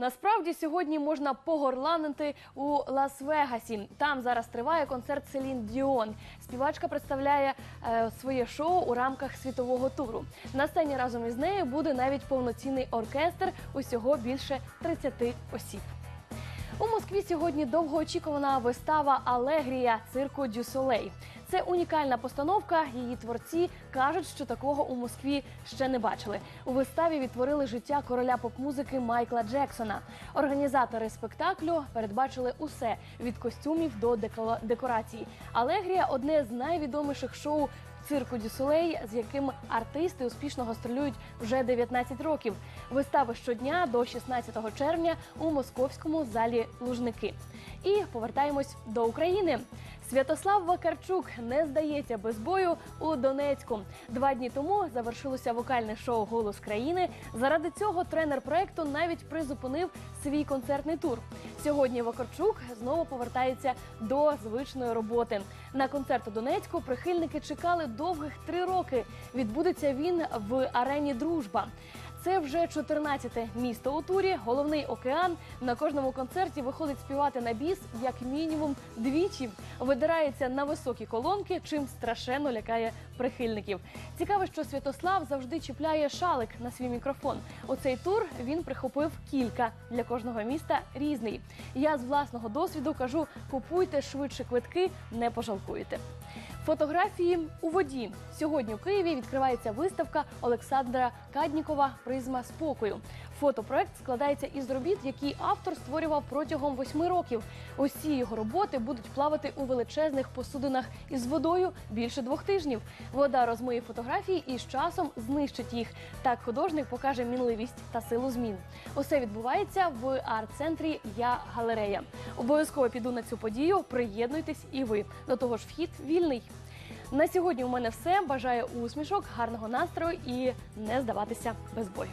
Насправді сьогодні можна погорланити у Лас-Вегасі. Там зараз триває концерт Селін Діон. Співачка представляє е, своє шоу у рамках світового туру. На сцені разом із нею буде навіть повноцінний оркестр. Усього більше 30 осіб. У Москві сьогодні довгоочікувана вистава Алегрія цирку Дю Солей. Це унікальна постановка. Її творці кажуть, що такого у Москві ще не бачили. У виставі відтворили життя короля поп-музики Майкла Джексона. Організатори спектаклю передбачили усе від костюмів до деко- декорацій. Алегрія одне з найвідоміших шоу цирку Дюсолей, з яким артисти успішно гастролюють вже 19 років. Вистави щодня до 16 червня у московському залі Лужники. І повертаємось до України. Святослав Вакарчук не здається без бою у Донецьку. Два дні тому завершилося вокальне шоу Голос країни. Заради цього тренер проекту навіть призупинив свій концертний тур. Сьогодні Вакарчук знову повертається до звичної роботи. На концерт у Донецьку прихильники чекали довгих три роки. Відбудеться він в арені Дружба. Це вже 14-те місто у турі, головний океан. На кожному концерті виходить співати на біс як мінімум двічі. Видирається на високі колонки, чим страшенно лякає прихильників. Цікаво, що Святослав завжди чіпляє шалик на свій мікрофон. У цей тур він прихопив кілька для кожного міста різний. Я з власного досвіду кажу: купуйте швидше квитки, не пожалкуєте. Фотографії у воді сьогодні у Києві відкривається виставка Олександра Каднікова Призма спокою. Фотопроект складається із робіт, які автор створював протягом восьми років. Усі його роботи будуть плавати у величезних посудинах із водою більше двох тижнів. Вода розмиє фотографії і з часом знищить їх. Так художник покаже мінливість та силу змін. Усе відбувається в арт-центрі Я галерея. Обов'язково піду на цю подію. Приєднуйтесь і ви. До того ж, вхід вільний. На сьогодні у мене все. Бажаю усмішок, гарного настрою і не здаватися без бою.